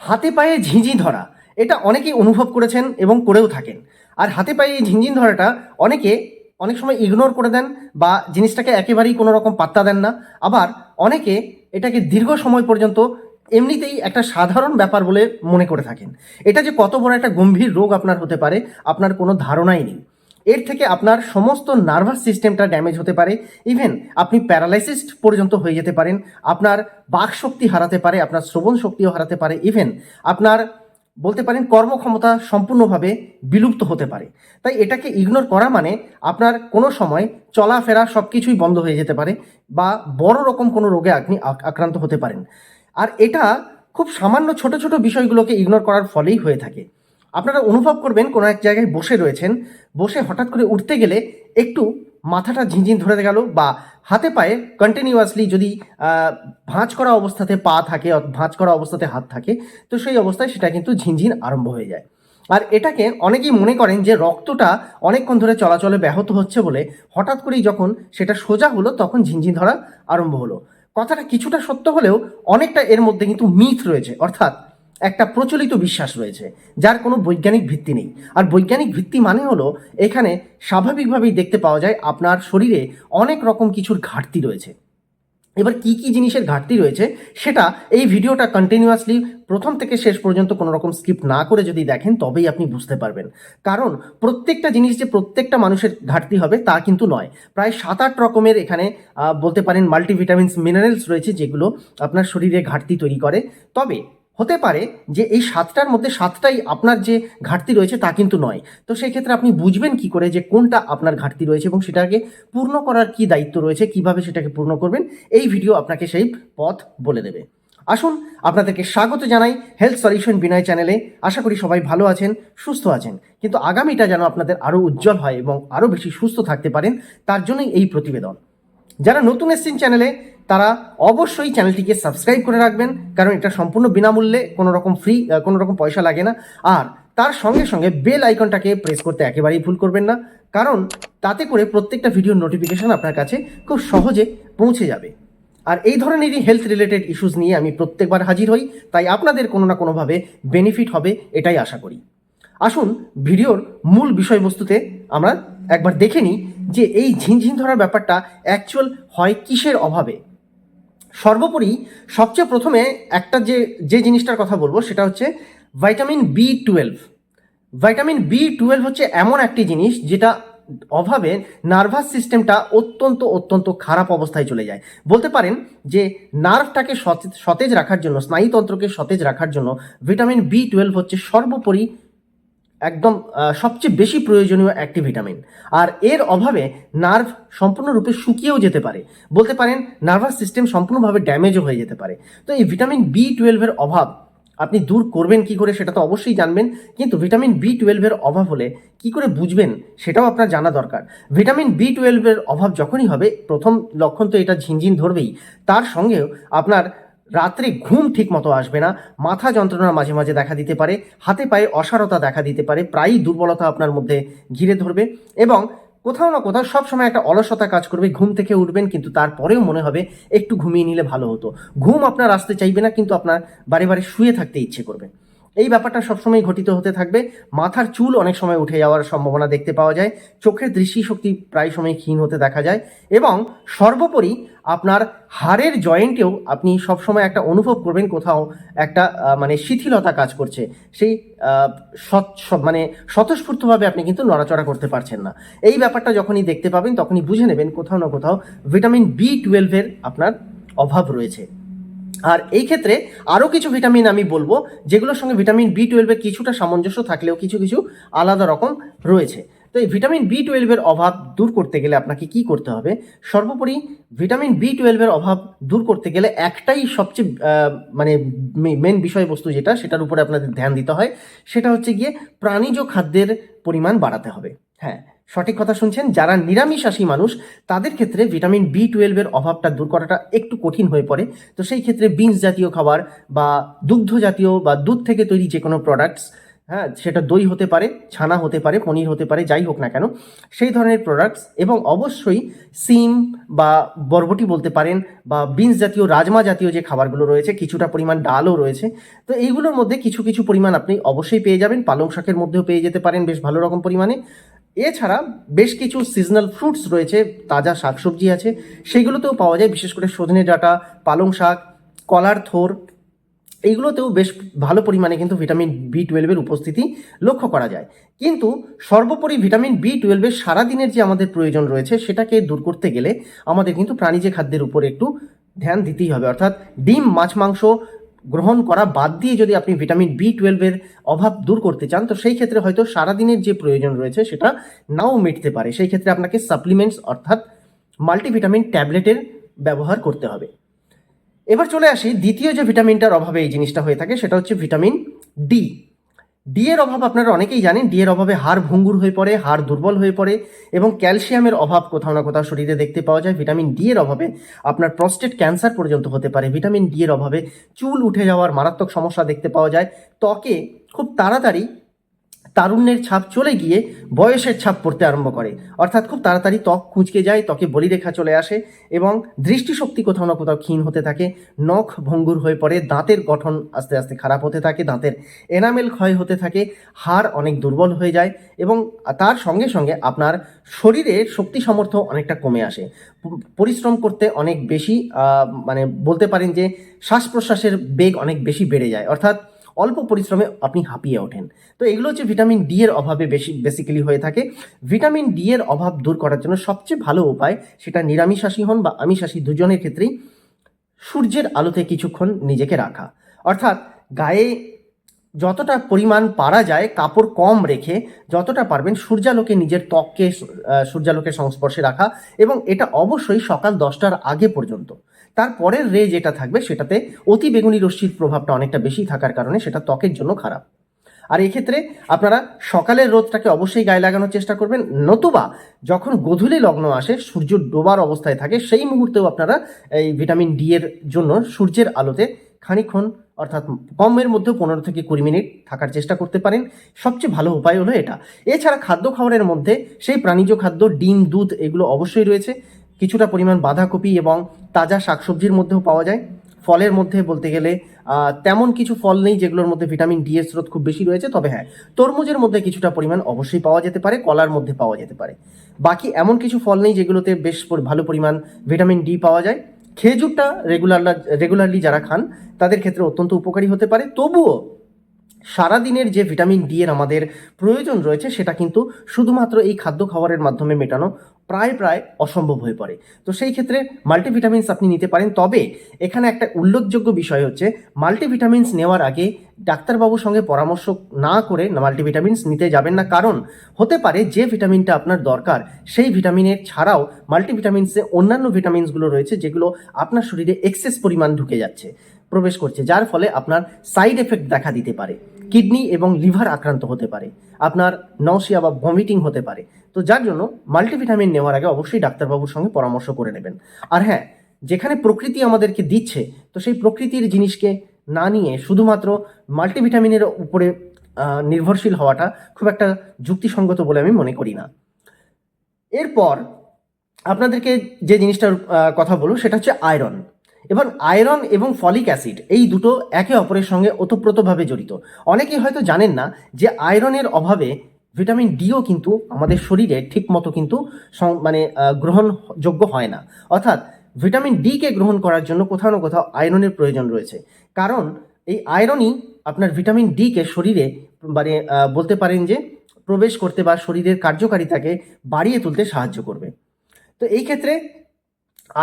হাতে পায়ে ঝিঁঝি ধরা, এটা অনেকেই অনুভব করেছেন এবং করেও থাকেন। আর হাতে পায়ে এই ঝিনঝিন ধরাটা অনেকে অনেক সময় ইগনোর করে দেন বা জিনিসটাকে একেবারেই কোনো রকম পাত্তা দেন না। আবার অনেকে এটাকে দীর্ঘ সময় পর্যন্ত এমনিতেই একটা সাধারণ ব্যাপার বলে মনে করে থাকেন। এটা যে কত বড় একটা গম্ভীর রোগ আপনার হতে পারে, আপনার কোনো ধারণাই নেই। এর থেকে আপনার সমস্ত নার্ভাস সিস্টেমটা ড্যামেজ হতে পারে। ইভেন আপনি প্যারালাইসিস পর্যন্ত হয়ে যেতে পারেন। আপনার বাক শক্তি হারাতে পারে, আপনার শ্রবণ শক্তিও হারাতে পারে। ইভেন আপনার বলতে পারেন কর্মক্ষমতা সম্পূর্ণভাবে বিলুপ্ত হতে পারে। তাই এটাকে ইগনোর করা মানে আপনার কোনো সময় চলাফেরা সব কিছুই বন্ধ হয়ে যেতে পারে বা বড় রকম কোনো রোগে আপনি আক্রান্ত হতে পারেন। আর এটা খুব সামান্য ছোট ছোট বিষয়গুলোকে ইগনোর করার ফলেই হয়ে থাকে। আপনারা অনুভব করবেন কোনো এক জায়গায় বসে রয়েছেন, বসে হঠাৎ করে উঠতে গেলে একটু মাথাটা ঝিনঝিন ধরে গেল বা হাতে পায়ে কন্টিনিউয়াসলি যদি ভাঁজ করা অবস্থাতে পা থাকে ভাঁজ করা অবস্থাতে হাত থাকে, তো সেই অবস্থায় সেটা কিন্তু ঝিনঝিন আরম্ভ হয়ে যায়। আর এটাকে অনেকেই মনে করেন যে রক্তটা অনেকক্ষণ ধরে চলাচলে ব্যাহত হচ্ছে বলে হঠাৎ করেই যখন সেটা সোজা হলো তখন ঝিনঝিন ধরা আরম্ভ হলো। কথাটা কিছুটা সত্য হলেও অনেকটা এর মধ্যে কিন্তু মিথ রয়েছে, অর্থাৎ একটা প্রচলিত বিশ্বাস রয়েছে, যার কোনো বৈজ্ঞানিক ভিত্তি নেই। আর বৈজ্ঞানিক ভিত্তি মানে হলো, এখানে স্বাভাবিকভাবেই দেখতে পাওয়া যায় আপনার শরীরে অনেক রকম কিছুর ঘাটতি রয়েছে। এবার কি কি জিনিসের ঘাটতি রয়েছে, সেটা এই ভিডিওটা কন্টিনিউয়াসলি প্রথম থেকে শেষ পর্যন্ত কোনো রকম স্কিপ না করে যদি দেখেন, তবেই আপনি বুঝতে পারবেন। কারণ প্রত্যেকটা জিনিস যে প্রত্যেকটা মানুষের ঘাটতি হবে, তা কিন্তু নয়। প্রায় সাত আট রকমের এখানে বলতে পারেন মাল্টিভিটামিনস মিনারেলস রয়েছে, যেগুলো আপনার শরীরে ঘাটতি তৈরি করে। তবে হতে পারে যে এই সাতটার মধ্যে সাতটাই আপনার যে ঘাটতি রয়েছে তা কিন্তু নয়। তো সেই ক্ষেত্রে আপনি বুঝবেন কি করে যে কোনটা আপনার ঘাটতি রয়েছে এবং সেটাকে পূর্ণ করার কি দায়িত্ব রয়েছে, কীভাবে সেটাকে পূর্ণ করবেন, এই ভিডিও আপনাকে সেই পথ বলে দেবে। আসুন আপনাদেরকে স্বাগত জানাই হেলথ সলিউশন বিনয় চ্যানেলে। আশা করি সবাই ভালো আছেন, সুস্থ আছেন। কিন্তু আগামীটা যেন আপনাদের আরও উজ্জ্বল হয় এবং আরও বেশি সুস্থ থাকতে পারেন, তার জন্যই এই প্রতিবেদন। যারা নতুন এসছেন চ্যানেলে তারা অবশ্যই চ্যানেলটিকে সাবস্ক্রাইব করে রাখবেন, কারণ এটা সম্পূর্ণ বিনামূল্যে কোনো রকম ফ্রি কোনো রকম পয়সা লাগে না। আর তার সঙ্গে সঙ্গে বেল আইকনটাকে প্রেস করতে একেবারেই ভুল করবেন না, কারণ তাতে করে প্রত্যেকটা ভিডিওর নোটিফিকেশন আপনার কাছে খুব সহজে পৌঁছে যাবে। আর এই ধরনেরই হেলথ রিলেটেড ইস্যুস নিয়ে আমি প্রত্যেকবার হাজির হই, তাই আপনাদের কোনো না কোনোভাবে বেনিফিট হবে, এটাই আশা করি। আসুন ভিডিওর মূল বিষয়বস্তুতে আমরা একবার দেখে নিই যে এই ঝিনঝিন ধরার ব্যাপারটা অ্যাকচুয়াল হয় কিসের অভাবে। সর্বোপরি সবচেয়ে প্রথমে একটা যে যে জিনিসটার কথা বলব সেটা হচ্ছে vitamin B twelve vitamin B twelve হচ্ছে এমন একটি জিনিস যেটা অভাবে নার্ভাস সিস্টেমটা অত্যন্ত অত্যন্ত খারাপ অবস্থায় চলে যায়। বলতে পারেন যে নার্ভটাকে সতেজ রাখার জন্য, স্নায়ুতন্ত্রকে সতেজ রাখার জন্য ভিটামিন বি টুয়েলভ হচ্ছে সর্বোপরি একদম সবচেয়ে বেশি প্রয়োজনীয় একটি ভিটামিন। আর এর অভাবে নার্ভ সম্পূর্ণরূপে শুকিয়েও যেতে পারে। বলতে পারেন, নার্ভাস সিস্টেম সম্পূর্ণভাবে ড্যামেজও হয়ে যেতে পারে। তো এই ভিটামিন বি টুয়েলভের অভাব আপনি দূর করবেন কি করে সেটা তো অবশ্যই জানবেন, কিন্তু ভিটামিন বি টুয়েলভের অভাব হলে কি করে বুঝবেন সেটাও আপনার জানা দরকার। ভিটামিন বি টুয়েলভের অভাব যখনই হবে, প্রথম লক্ষণ তো এটা ঝিনঝিন ধরবেই। তার সঙ্গেও আপনার রাত্রে ঘুম ঠিক মতো আসবে না, মাথা যন্ত্রণা মাঝে মাঝে দেখা দিতে পারে, হাতে পায়ে অসারতা দেখা দিতে পারে, প্রায়ই দুর্বলতা আপনার মধ্যে ঘিরে ধরবে এবং কোথাও না কোথাও সবসময় একটা অলসতা কাজ করবে, ঘুম থেকে উঠবেন কিন্তু তারপরেও মনে হবে একটু ঘুমিয়ে নিলে ভালো হতো। ঘুম আপনার আসতে চাইবে না কিন্তু আপনার বারে বারে শুয়ে থাকতে ইচ্ছে করবে। এই ব্যাপারটা সবসময় ঘটিত হতে থাকবে। মাথার চুল অনেক সময় উঠে যাওয়ার সম্ভাবনা দেখতে পাওয়া যায়। চোখের দৃষ্টিশক্তি প্রায় সময় ক্ষীণ হতে দেখা যায় এবং সর্বোপরি আপনার হাড়ের জয়েন্টেও আপনি সবসময় একটা অনুভব করবেন কোথাও একটা মানে শিথিলতা কাজ করছে। সেই মানে স্বতঃস্ফূর্তভাবে আপনি কিন্তু নড়াচড়া করতে পারছেন না। এই ব্যাপারটা যখনই দেখতে পাবেন তখনই বুঝে নেবেন কোথাও না কোথাও ভিটামিন বি টুয়েলভের আপনার অভাব রয়েছে। আর এই ক্ষেত্রে আরও কিছু ভিটামিন আমি বলব, যেগুলোর সঙ্গে ভিটামিন বি টুয়েলভের কিছুটা সামঞ্জস্য থাকলেও কিছু কিছু আলাদা রকম রয়েছে। তো এই ভিটামিন বি টুয়েলভের অভাব দূর করতে গেলে আপনাকে কি করতে হবে? সর্বোপরি ভিটামিন বি টুয়েলভের অভাব দূর করতে গেলে একটাই সবচেয়ে মানে মেন বিষয়বস্তু যেটা, সেটার উপরে আপনাদের ধ্যান দিতে হয়, সেটা হচ্ছে গিয়ে প্রাণীজ খাদ্যের পরিমাণ বাড়াতে হবে। হ্যাঁ সঠিক কথা শুনছেন, যারা নিরামিষাশী মানুষ, তাদের ক্ষেত্রে ভিটামিন বি টুয়েলভের অভাবটা দূর করাটা একটু কঠিন হয়ে পড়ে। তো সেই ক্ষেত্রে বিনস জাতীয় খাবার বা দুগ্ধ জাতীয় বা দুধ থেকে তৈরি যে কোনো প্রোডাক্টস হ্যাঁ সেটা দই হতে পারে, ছানা হতে পারে, পনির হতে পারে, যাই হোক না কেন, সেই ধরনের প্রোডাক্টস এবং অবশ্যই সিম বা বরবটি বলতে পারেন বা বিনস জাতীয়, রাজমা জাতীয় যে খাবারগুলো রয়েছে, কিছুটা পরিমাণ ডালও রয়েছে। তো এইগুলোর মধ্যে কিছু কিছু পরিমাণ আপনি অবশ্যই পেয়ে যাবেন, পালং শাকের মধ্যেও পেয়ে যেতে পারেন বেশ ভালো রকম পরিমাণে। এছাড়া বেশ কিছু সিজনাল ফ্রুটস রয়েছে, তাজা শাকসবজি আছে সেইগুলোতেও পাওয়া যায়, বিশেষ করে সজনে ডাঁটা, পালং শাক, কলার থোর। এইগুলোতেও বেশ ভালো পরিমাণে কিন্তু ভিটামিন বি টুয়েলভের উপস্থিতি লক্ষ্য করা যায়। কিন্তু সর্বোপরি ভিটামিন বি টুয়েলভের সারাদিনের যে আমাদের প্রয়োজন রয়েছে, সেটাকে দূর করতে গেলে আমাদের কিন্তু প্রাণীজ খাদ্যের উপর একটু ধ্যান দিতেই হবে। অর্থাৎ ডিম, মাছ, মাংস গ্রহণ করা বাদ দিয়ে যদি আপনি ভিটামিন বি টুয়েলভের অভাব দূর করতে চান, তো সেই ক্ষেত্রে হয়তো সারাদিনের যে প্রয়োজন রয়েছে সেটা নাও মিটতে পারে। সেই ক্ষেত্রে আপনাকে সাপ্লিমেন্টস অর্থাৎ মাল্টিভিটামিন ট্যাবলেটের ব্যবহার করতে হবে। এবার চলে আসি দ্বিতীয় যে ভিটামিনটার অভাবে এই জিনিসটা হয়ে থাকে, সেটা হচ্ছে ভিটামিন ডি ডি এর অভাব আপনারা অনেকেই জানেন ডি এর অভাবে হাড় ভঙ্গুর হয়ে পড়ে, হাড় দুর্বল হয়ে পড়ে এবং ক্যালসিয়ামের অভাব কোথাও না কোথাও শরীরে দেখতে পাওয়া যায়। ভিটামিন ডি এর অভাবে আপনার প্রস্টেট ক্যান্সার পর্যন্ত হতে পারে। ভিটামিন ডি এর অভাবে চুল উঠে যাওয়ার মারাত্মক সমস্যা দেখতে পাওয়া যায়। ত্বকে খুব তাড়াতাড়ি তারুণ্যের ছাপ চলে গিয়ে বয়সের ছাপ পড়তে আরম্ভ করে। অর্থাৎ খুব তাড়াতাড়ি ত্বক কুঁচকে যায়, ত্বকে বলিরেখা চলে আসে এবং দৃষ্টিশক্তি কোথাও না কোথাও ক্ষীণ হতে থাকে, নখ ভঙ্গুর হয়ে পড়ে, দাঁতের গঠন আস্তে আস্তে খারাপ হতে থাকে, দাঁতের এনামেল ক্ষয় হতে থাকে, হাড় অনেক দুর্বল হয়ে যায় এবং তার সঙ্গে সঙ্গে আপনার শরীরের শক্তি সামর্থ্য অনেকটা কমে আসে। পরিশ্রম করতে অনেক বেশি মানে বলতে পারেন যে শ্বাস প্রশ্বাসের বেগ অনেক বেশি বেড়ে যায়। অর্থাৎ অল্প পরিশ্রমে আপনি হাঁপিয়ে ওঠেন। তো এগুলো হচ্ছে ভিটামিন ডি এর অভাবে বেশি বেসিক্যালি হয়ে থাকে। ভিটামিন ডি এর অভাব দূর করার জন্য সবচেয়ে ভালো উপায় সেটা নিরামিষাশী হন বা আমিষাশী দুজনের ক্ষেত্রেই সূর্যের আলোতে কিছুক্ষণ নিজেকে রাখা। অর্থাৎ গায়ে যতটা পরিমাণ পারা যায়, কাপড় কম রেখে যতটা পারবেন সূর্যালোকে নিজের ত্বককে সূর্যালোকের সংস্পর্শে রাখা এবং এটা অবশ্যই সকাল দশটার আগে পর্যন্ত। তারপরের রে যেটা থাকবে সেটাতে অতি বেগুনি রশ্মির প্রভাবটা অনেকটা বেশি থাকার কারণে সেটা ত্বকের জন্য খারাপ। আর এক্ষেত্রে আপনারা সকালের রোদটাকে অবশ্যই গায়ে লাগানোর চেষ্টা করবেন, নতুবা যখন গধূলি লগ্ন আসে, সূর্য ডোবার অবস্থায় থাকে, সেই মুহূর্তেও আপনারা এই ভিটামিন ডি এর জন্য সূর্যের আলোতে খানিক্ষণ অর্থাৎ কমের মধ্যেও পনেরো থেকে কুড়ি মিনিট থাকার চেষ্টা করতে পারেন। সবচেয়ে ভালো উপায় হলো এটা। এছাড়া খাদ্য খাবারের মধ্যে সেই প্রাণীজ খাদ্য, ডিম, দুধ এগুলো অবশ্যই রয়েছে। কিছুটা পরিমাণ বাঁধাকপি এবং তাজা শাকসবজির মধ্যেও পাওয়া যায়। ফলের মধ্যে বলতে গেলে তেমন কিছু ফল নেই যেগুলোর মধ্যে ভিটামিন ডি এর স্রোত খুব বেশি রয়েছে। তবে হ্যাঁ তরমুজের মধ্যে কিছুটা পরিমাণ অবশ্যই পাওয়া যেতে পারে, কলার মধ্যে পাওয়া যেতে পারে। বাকি এমন কিছু ফল নেই যেগুলোতে বেশ ভালো পরিমাণ ভিটামিন ডি পাওয়া যায়। খেজুরটা রেগুলার রেগুলারলি যারা খান, তাদের ক্ষেত্রে অত্যন্ত উপকারী হতে পারে। তবুও সারাদিনের যে ভিটামিন ডি এর আমাদের প্রয়োজন রয়েছে, সেটা কিন্তু শুধুমাত্র এই খাদ্য খাবারের মাধ্যমে মেটানো প্রায় প্রায় অসম্ভব হয়ে পড়ে। তো সেই ক্ষেত্রে মাল্টিভিটামিনস আপনি নিতে পারেন। তবে এখানে একটা উল্লেখযোগ্য বিষয় হচ্ছে মাল্টিভিটামিনস নেওয়ার আগে ডাক্তারবাবুর সঙ্গে পরামর্শ না করে মাল্টিভিটামিনস নিতে যাবেন না। কারণ হতে পারে যে ভিটামিনটা আপনার দরকার, সেই ভিটামিনের ছাড়াও মাল্টিভিটামিনসে অন্যান্য ভিটামিনসগুলো রয়েছে, যেগুলো আপনার শরীরে এক্সেস পরিমাণ ঢুকে যাচ্ছে, প্রবেশ করছে, যার ফলে আপনার সাইড এফেক্ট দেখা দিতে পারে। কিডনি এবং লিভার আক্রান্ত হতে পারে, আপনার নসিয়া বা ভমিটিং হতে পারে। তো যার জন্য মাল্টিভিটামিন নেওয়ার আগে অবশ্যই ডাক্তারবাবুর সঙ্গে পরামর্শ করে নেবেন। আর হ্যাঁ যেখানে প্রকৃতি আমাদেরকে দিচ্ছে, তো সেই প্রকৃতির জিনিসকে না নিয়ে শুধুমাত্র মাল্টিভিটামিনের উপরে নির্ভরশীল হওয়াটা খুব একটা যুক্তিসঙ্গত বলে আমি মনে করি না। এরপর আপনাদেরকে যে জিনিসটার কথা বলব, সেটা হচ্ছে আয়রন। এবং আয়রন এবং ফলিক অ্যাসিড এই দুটো একে অপরের সঙ্গে ওতপ্রোতভাবে জড়িত। অনেকেই হয়তো জানেন না যে আয়রনের অভাবে ভিটামিন ডিও কিন্তু আমাদের শরীরে ঠিক মতো কিন্তু মানে গ্রহণযোগ্য হয় না। অর্থাৎ ভিটামিন ডিকে গ্রহণ করার জন্য কোথাও না কোথাও আয়রনের প্রয়োজন রয়েছে। কারণ এই আয়রনই আপনার ভিটামিন ডিকে শরীরে মানে বলতে পারেন যে প্রবেশ করতে বা শরীরের কার্যকারিতাকে বাড়িয়ে তুলতে সাহায্য করবে। তো এই ক্ষেত্রে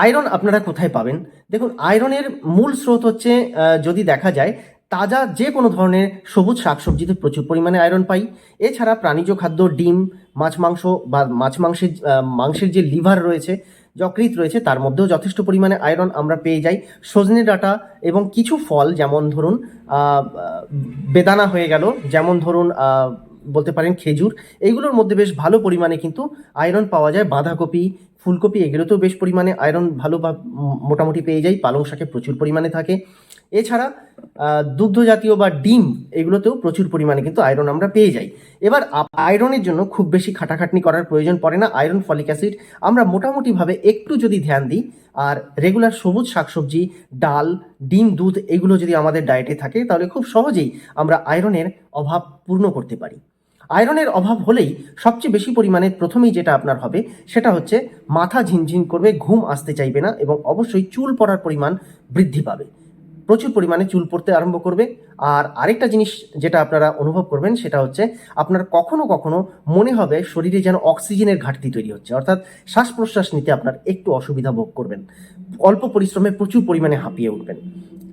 আয়রন আপনারা কোথায় পাবেন? দেখুন আয়রনের মূল স্রোত হচ্ছে যদি দেখা যায়, তাজা যে কোনো ধরনের সবুজ শাকসবজিতে প্রচুর পরিমাণে আয়রন পাই। এছাড়া প্রাণীজ খাদ্য, ডিম, মাছ মাংস বা মাছ মাংসের মাংসের যে লিভার রয়েছে যকৃত রয়েছে, তার মধ্যেও যথেষ্ট পরিমাণে আয়রন আমরা পেয়ে যাই। সজনে ডাঁটা এবং কিছু ফল, যেমন ধরুন বেদানা হয়ে গেল, যেমন ধরুন বলতে পারেন খেজুর, এইগুলোর মধ্যে বেশ ভালো পরিমাণে কিন্তু আয়রন পাওয়া যায়। বাঁধাকপি, ফুলকপি এগুলোতেও বেশ পরিমাণে আয়রন ভালো বা মোটামুটি পেয়ে যাই পালং শাকে প্রচুর পরিমাণে থাকে। এছাড়া দুগ্ধ জাতীয় বা ডিম, এগুলোতেও প্রচুর পরিমাণে কিন্তু আয়রন আমরা পেয়ে যাই। এবার আয়রনের জন্য খুব বেশি খাটাখাটনি করার প্রয়োজন পড়ে না। আয়রন ফলিক অ্যাসিড আমরা মোটামুটিভাবে একটু যদি ধ্যান দিই, আর রেগুলার সবুজ শাকসবজি, ডাল, ডিম, দুধ, এগুলো যদি আমাদের ডায়েটে থাকে, তাহলে খুব সহজেই আমরা আয়রনের অভাব পূর্ণ করতে পারি। আয়রনের অভাব হলেই সবচেয়ে বেশি পরিমাণে প্রথমেই যেটা আপনার হবে, সেটা হচ্ছে মাথা ঝিনঝিন করবে, ঘুম আসতে চাইবে না এবং অবশ্যই চুল পড়ার পরিমাণ বৃদ্ধি পাবে। প্রচুর পরিমাণে চুল পড়তে আরম্ভ করবে। আর আরেকটা জিনিস যেটা আপনারা অনুভব করবেন, সেটা হচ্ছে আপনার কখনো কখনো মনে হবে শরীরে যেন অক্সিজেনের ঘাটতি তৈরি হচ্ছে। অর্থাৎ শ্বাস প্রশ্বাস নিতে আপনার একটু অসুবিধা ভোগ করবেন। অল্প পরিশ্রমে প্রচুর পরিমাণে হাঁপিয়ে উঠবেন।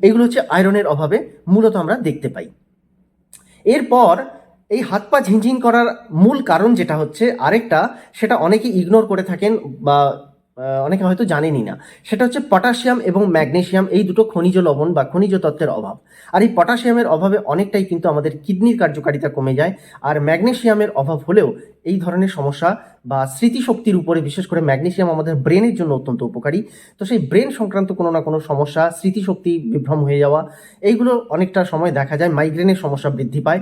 এগুলো হচ্ছে আয়রনের অভাবে মূলত আমরা দেখতে পাই। এরপর এই হাত পা ঝিনঝিন করার মূল কারণ যেটা হচ্ছে, আরেকটা সেটা অনেকে ইগনোর করে থাকেন বা অনেকে হয়তো জানেনই না। সেটা হচ্ছে পটাশিয়াম এবং ম্যাগনেশিয়াম, এই দুটো খনিজ লবণ বা খনিজ তত্ত্বের অভাব। আর এই পটাশিয়ামের অভাবে অনেকটাই কিন্তু আমাদের কিডনির কার্যকারিতা কমে যায়, আর ম্যাগনেশিয়ামের অভাব হলেও এই ধরনের সমস্যা বা স্মৃতিশক্তির উপরে বিশেষ করে ম্যাগনেশিয়াম আমাদের ব্রেনের জন্য অত্যন্ত উপকারী। তো সেই ব্রেন সংক্রান্ত কোনো না কোনো সমস্যা, স্মৃতিশক্তি বিভ্রম হয়ে যাওয়া, এইগুলো অনেকটা সময় দেখা যায়, মাইগ্রেনের সমস্যা বৃদ্ধি পায়।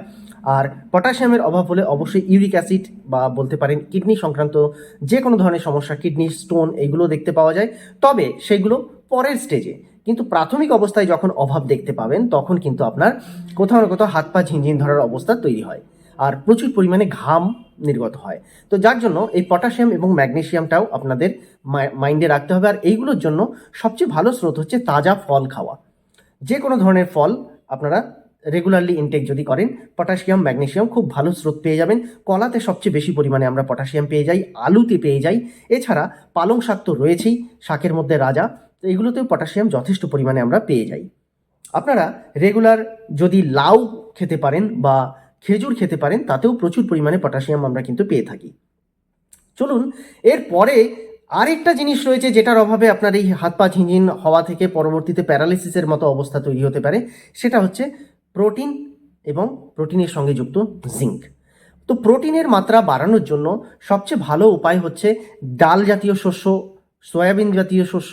আর পটাশিয়ামের অভাব হলে অবশ্যই ইউরিক অ্যাসিড বা বলতে পারেন কিডনি সংক্রান্ত যে কোনো ধরনের সমস্যা, কিডনি স্টোন এগুলো দেখতে পাওয়া যায়। তবে সেগুলো পরের স্টেজে কিন্তু প্রাথমিক অবস্থায় যখন অভাব দেখতে পাবেন, তখন কিন্তু আপনার কোথাও না কোথাও হাত পা ঝিনঝিন ধরার অবস্থা তৈরি হয় আর প্রচুর পরিমাণে ঘাম নির্গত হয়। তো যার জন্য এই পটাশিয়াম এবং ম্যাগনেশিয়ামটাও আপনাদের মাইন্ডে রাখতে হবে। আর এইগুলোর জন্য সবচেয়ে ভালো স্রোত হচ্ছে তাজা ফল খাওয়া। যে কোনো ধরনের ফল আপনারা রেগুলারলি ইনটেক যদি করেন পটাশিয়াম ম্যাগনেসিয়াম খুব ভালো স্রোত পেয়ে যাবেন। কলাতে সবচেয়ে বেশি পরিমাণে আমরা পটাশিয়াম পেয়ে যাই, আলুতে পেয়ে যাই। এছাড়া পালং শাক তো রয়েছেই, শাকের মধ্যে রাজা, তো এগুলোতেও পটাশিয়াম যথেষ্ট পরিমাণে আমরা পেয়ে যাই। আপনারা রেগুলার যদি লাউ খেতে পারেন বা খেজুর খেতে পারেন, তাতেও প্রচুর পরিমাণে পটাশিয়াম আমরা কিন্তু পেয়ে থাকি। চলুন, এরপরে আরেকটা জিনিস রয়েছে যেটার অভাবে আপনার এই হাত পা ঝিনঝিন হওয়া থেকে পরবর্তীতে প্যারালিসিসের মতো অবস্থা তৈরি হতে পারে, সেটা হচ্ছে প্রোটিন এবং প্রোটিনের সঙ্গে যুক্ত জিঙ্ক। তো প্রোটিনের মাত্রা বাড়ানোর জন্য সবচেয়ে ভালো উপায় হচ্ছে ডাল জাতীয় শস্য, সয়াবিন জাতীয় শস্য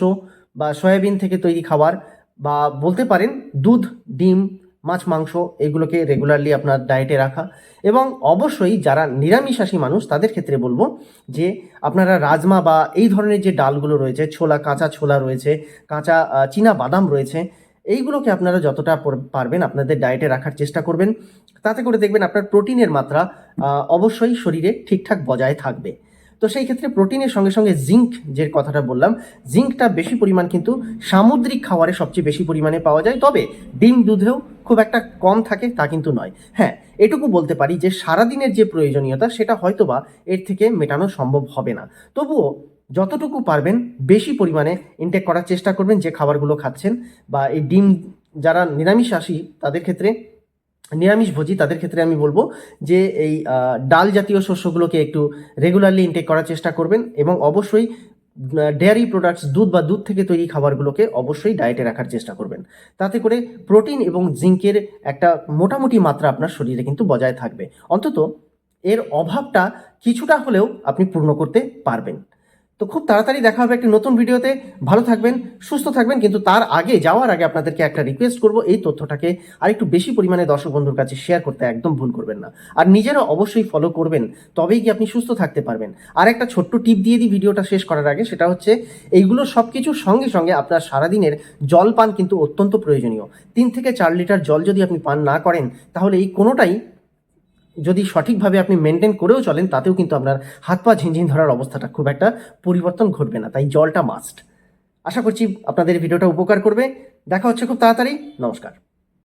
বা সয়াবিন থেকে তৈরি খাবার বা বলতে পারেন দুধ, ডিম, মাছ, মাংস এগুলোকে রেগুলারলি আপনার ডায়েটে রাখা। এবং অবশ্যই যারা নিরামিষাশী মানুষ তাদের ক্ষেত্রে বলব যে আপনারা রাজমা বা এই ধরনের যে ডালগুলো রয়েছে, ছোলা, কাঁচা ছোলা রয়েছে, কাঁচা চীনা বাদাম রয়েছে এইগুলোকে আপনারা যতটা পারবেন আপনাদের ডায়েটে রাখার চেষ্টা করবেন। তাতে করে দেখবেন আপনার প্রোটিনের মাত্রা অবশ্যই শরীরে ঠিকঠাক বজায় থাকবে। তো সেই ক্ষেত্রে প্রোটিনের সঙ্গে সঙ্গে জিঙ্ক যে কথাটা বললাম জিঙ্কটা বেশি পরিমাণ কিন্তু সামুদ্রিক খাবারে সবচেয়ে বেশি পরিমাণে পাওয়া যায়। তবে ডিম দুধেও খুব একটা কম থাকে, তা কিন্তু নয়। হ্যাঁ এটুকু বলতে পারি যে সারাদিনের যে প্রয়োজনীয়তা, সেটা হয়তোবা এর থেকে মেটানো সম্ভব হবে না। তবুও যতটুকু পারবেন বেশি পরিমাণে ইনটেক করার চেষ্টা করবেন যে খাবারগুলো খাচ্ছেন বা এই ডিম যারা নিরামিষাশী, তাদের ক্ষেত্রে, নিরামিষ ভোজি, তাদের ক্ষেত্রে আমি বলব যে এই ডাল জাতীয় শস্যগুলোকে একটু রেগুলারলি ইনটেক করার চেষ্টা করবেন এবং অবশ্যই ডেয়ারি প্রোডাক্টস দুধ বা দুধ থেকে তৈরি খাবারগুলোকে অবশ্যই ডায়েটে রাখার চেষ্টা করবেন। তাতে করে প্রোটিন এবং জিঙ্কের একটা মোটামুটি মাত্রা আপনার শরীরে কিন্তু বজায় থাকবে। অন্তত এর অভাবটা কিছুটা হলেও আপনি পূর্ণ করতে পারবেন। তো খুব তাড়াতাড়ি দেখা হবে একটি নতুন ভিডিওতে। ভালো থাকবেন, সুস্থ থাকবেন, কিন্তু তার আগে যাওয়ার আগে আপনাদেরকে একটা রিকোয়েস্ট করব। এই তথ্যটাকে আর একটু বেশি পরিমাণে দর্শক বন্ধুর কাছে শেয়ার করতে একদম ভুল করবেন না। আর নিজেরও অবশ্যই ফলো করবেন, তবেই কি আপনি সুস্থ থাকতে পারবেন। আর একটা ছোট্ট টিপ দিয়ে দিই ভিডিওটা শেষ করার আগে, সেটা হচ্ছে এইগুলো সব কিছুর সঙ্গে সঙ্গে আপনার সারাদিনের জল পান কিন্তু অত্যন্ত প্রয়োজনীয়। তিন থেকে চার লিটার জল যদি আপনি পান না করেন, তাহলে এই কোনোটাই যদি সঠিকভাবে আপনি মেনটেন করেও চলেন, তাতেও কিন্তু আপনার হাত পা ঝিনঝিন ধরার অবস্থাটা খুব একটা পরিবর্তন ঘটবে না। তাই জলটা মাস্ট আশা করছি আপনাদের ভিডিওটা উপকার করবে। দেখা হচ্ছে খুব তাড়াতাড়ি। নমস্কার।